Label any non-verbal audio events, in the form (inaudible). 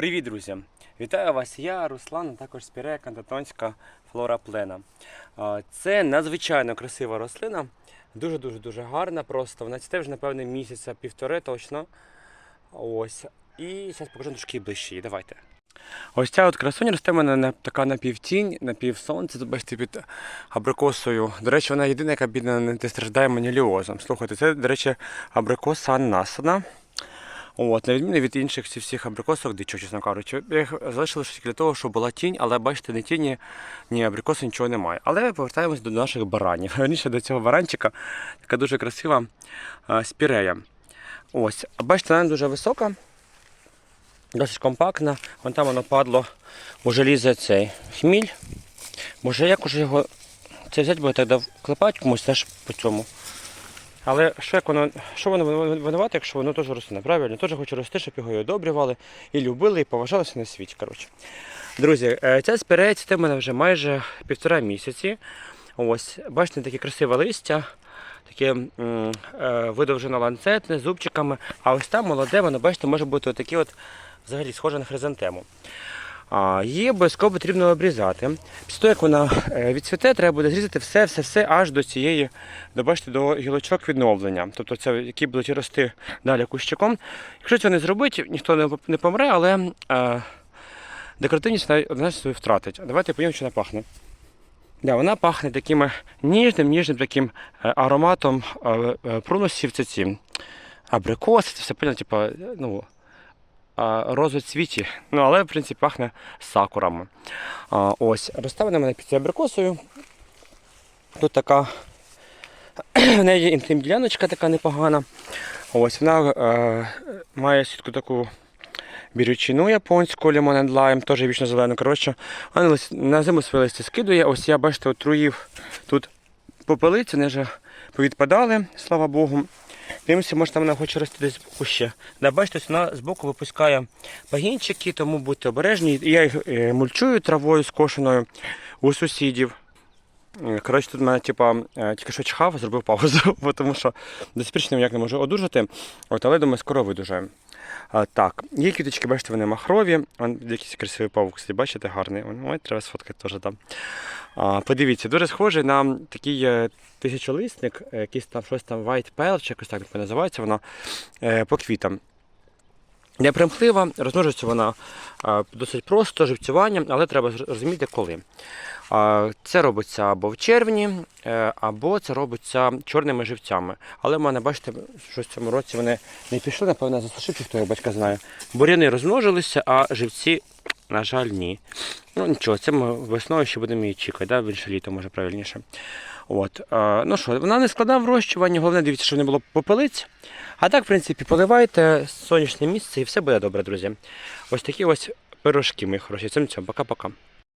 Привіт, друзі! Вітаю вас, я Руслан, а також спірея кантатонська флора плена. Це надзвичайно красива рослина, дуже-дуже дуже гарна просто. Вона цвіте вже, напевне, місяця півтори точно. Ось. І зараз покажу трошки ближче. Давайте. Ось ця от красуня росте в мене така напівтінь, напівсонце, бачите, під абрикосою. До речі, вона єдина, яка бідна не страждає маніліозом. Слухайте, це, до речі, абрикоса ананасана. От, на відміну від інших всіх, абрикосок, дичок, чесно кажучи, я їх залишили для того, щоб була тінь, але бачите, ні тіні, ні абрикосу, нічого немає. Але повертаємось до наших баранів. (laughs) Раніше до цього баранчика така дуже красива спірея. Ось, бачите, вона дуже висока, досить компактна. Вон там воно падло, уже лізе цей хміль. Може, як уже його це взяти, бо тоді клепати комусь теж по цьому. Але що як воно, що воно винувати, якщо воно теж рослина? Правильно, теж хоче рости, щоб його і одобрювали, і любили, і поважалися на світі. Коротше. Друзі, е, ця спірея цвіте в мене вже майже півтора місяці. Ось, бачите, таке красиве листя, таке е, видовжено ланцетне, з зубчиками. А ось там молоде, воно, бачите, може бути отакі от, взагалі схоже на хризантему. А, її обов'язково потрібно обрізати. Після того, як вона е, відцвіте, треба буде зрізати все, все, все аж до цієї, до, бачите, до гілочок відновлення. Тобто це які будуть рости далі кущиком. Якщо цього не зробити, ніхто не, помре, але е, декоративність однозначно свою втратить. Давайте подивимося, що вона пахне. Да, вона пахне таким ніжним, ніжним таким е, ароматом е, прунусів, це абрикоси, це все понял, типу, ну, розоцвіті. Ну, але, в принципі, пахне сакурами. Ось, розставлена мене під цією абрикосою. Тут така (clears throat) в неї інтим діляночка така непогана. Ось вона е, має сітку таку бірючину японську, and Lime, теж вічно зелену. Коротше, вона на зиму своє листя скидує. Ось я бачите, отруїв тут попелиці, вони вже повідпадали, слава Богу. Дивимося, може там вона хоче рости десь ще. Да, бачите, ось вона збоку випускає пагінчики, тому будьте обережні. Я їх е, мульчую травою скошеною у сусідів. Е, Коротше, тут мене типа, е, тільки що чхав, зробив паузу, (laughs) тому що до сих ніяк не можу одужати. От, але думаю, скоро видужаємо. Так, є квіточки, бачите, вони махрові. Вон якийсь красивий павук, кстати, бачите, гарний. Ой, треба сфоткати теж там. А, подивіться, дуже схожий на такий е, тисячолисник, якийсь там щось там White Pearl, чи якось так називається воно, по квітам. Не примхлива, розмножується вона досить просто, живцюванням, але треба розуміти коли. Це робиться або в червні, е, або це робиться чорними живцями. Але в мене, бачите, що в цьому році вони не пішли, напевно, засушивши, хто як батька знає. Буряни розмножилися, а живці, на жаль, ні. Ну нічого, це ми весною ще будемо її чекати, да? в інше літо, може правильніше. От, е, ну що, вона не складна в вирощуванні, головне дивіться, щоб не було попелиць. А так, в принципі, поливайте сонячне місце і все буде добре, друзі. Ось такі ось пирожки, мої хороші. Цим цьому, пока-пока.